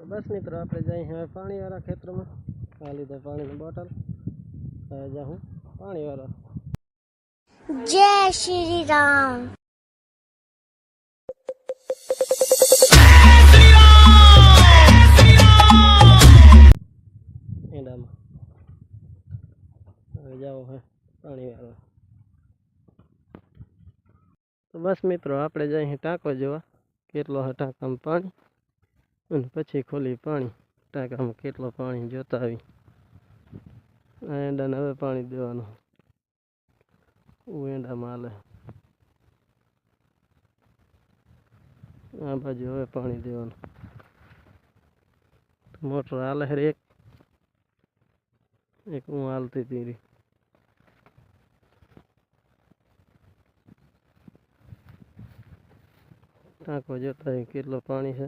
بس میتر جائیے بس میتر اپنے جائیں جو અને પછી ખોલી પાણી ટાંકામાં કેટલો પાણી જોતા આવી આ એંડાને હવે પાણી દેવાનું હું એંડામાં હાલે આ બાજુ હવે પાણી દેવાનું મોટર હાલે હે એક એક હું હાલતી હતી રી. ટાંકો જોતા હોય કેટલો પાણી છે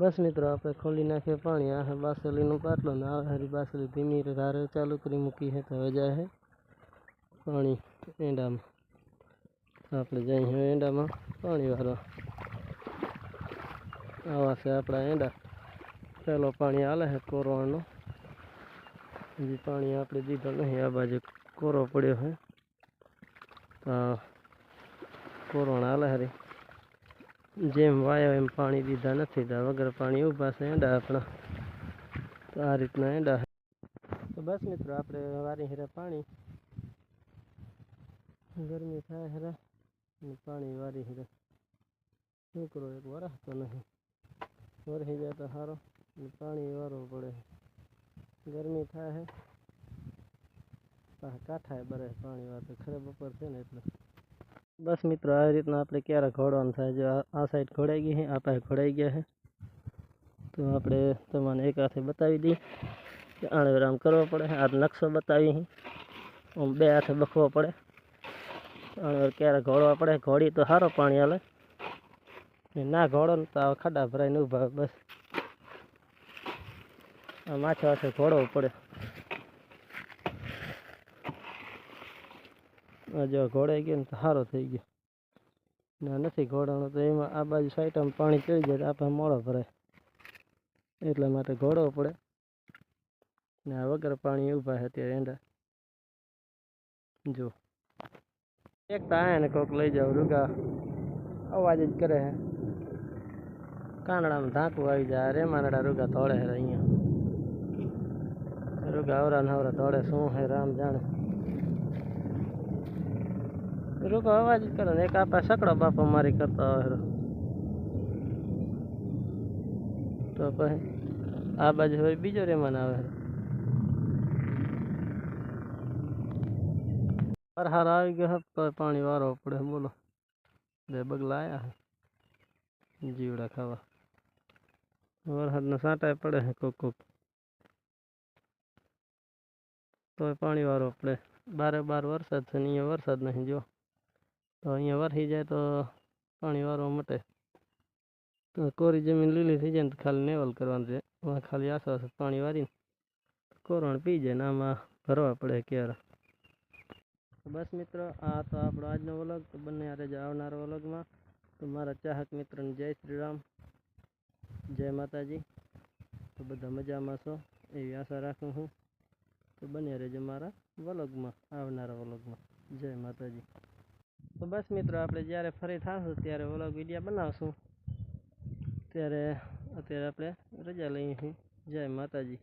બસ મિત્રો આપણે ખોલી નાખીએ પાણી આ છે બાસલીનું પાટલો ને આ હારી બાસલી ધીમી ધારે ચાલુ કરી મૂકી છે તો હવે જાય છે પાણી એંડામાં આપણે જઈએ હવે એંડામાં પાણી વાળવા આવા છે આપણા એંડા પહેલો પાણી હાલે છે કોરવાનો હજી પાણી આપણે દીધો નહીં આ બાજુ કોરો પડ્યો છે તો કોરોના હાલે હરી જેમ વાયો એમ પાણી દીધા નથી તો વગર પાણી ઊભા છે એંડા આપણા. તો આ રીતના એંડા તો બસ મિત્રો, આપણે વારી હેરા પાણી. ગરમી થાય હેરા અને પાણી વારી હેરા. છોકરો એક વરાહતો નહીં. વરસી જાય તો સારો પાણી વારવું પડે. ગરમી થાય પાછા કાંઠાએ બરે પાણી વાળે ખરે બપોર છે ને એટલે. બસ મિત્રો, આ રીતના આપણે ક્યારે ઘોડવાનું થાય. જો આ- સાઈડ ઘોડાઈ ગઈ છે આ પાસે ઘોડાઈ ગયા છે તો આપણે તમને એક હાથે બતાવી દઈએ કે આણે આમ કરવો પડે. આ નકશો બતાવી. આમ બે હાથે બખવો પડે. આણે ક્યારે ઘોડવા પડે. ઘોડી તો સારો પાણી હાલે. ને ના ઘોડો ને તો આ ખાડા ભરાઈને ઊભા બસ. આ માછા હાથે ઘોડવો પડે. આ જો ઘોડાઈ ગયો ને તો સારો થઈ ગયો. ના, નથી ઘોડાનો, તો એમાં આ બાજુ સાઈડમાં પાણી ચડી જાય આપણે મોડો ભરાય. એટલા માટે ઘોડો પડે. ને આ વગર પાણી ઊભા છે અત્યારે એંડા. જો એક તો આયા ને કોક લઈ જાવ રૂગા. અવાજ જ કરે છે કાનડામાં ધાકું આવી જાય. રેમાનડા રૂગા તોડે છે અહીંયા. રૂગા અવરા નવરા તોડે. શું હે રામ જાણે. રૂકો અવાજ કરે એક આપણે સકડો બાપા મારી કરતા હોય તો પછી આ બાજુ હવે બીજો રેમાન આવે વરસાદ આવી ગયો તો પાણી વારો પડે બોલો. બે બગલા આવ્યા જીવડા ખાવા. વરસાદના સાંટાય પડે છે કોક કોક. તોય પાણી વારો પડે. બારે બાર વરસાદ છે ને, અહીંયા વરસાદ નહીં, જો. તો અહીંયા વરસી જાય તો પાણી વારવા મટે. તો કોરી જમીન લીલી થઈ જાય ને ખાલી નેવલ કરવાનું છે. એમાં ખાલી આસપાસ પાણી વારીને કોરણ પી જાય ને આમાં ભરવા પડે ક્યારે. બસ મિત્રો, આ તો આપણો આજનો વ્લોગ. તો બંને હારે જ આવનાર વ્લોગમાં. તો મારા ચાહક મિત્રોને જય શ્રી રામ. જય માતાજી. તો બધા મજામાં છો? એવી આશા રાખું હું તો બને રહેજો મારા વ્લોગમાં, આવનારા વ્લોગમાં. જય માતાજી. તો બસ મિત્રો, આપણે જ્યારે ફરી થશું ત્યારે વ્લોગ વિડીયા બનાવશું. ત્યારે અત્યારે આપણે રજા લઈએ છીએ. જય માતાજી.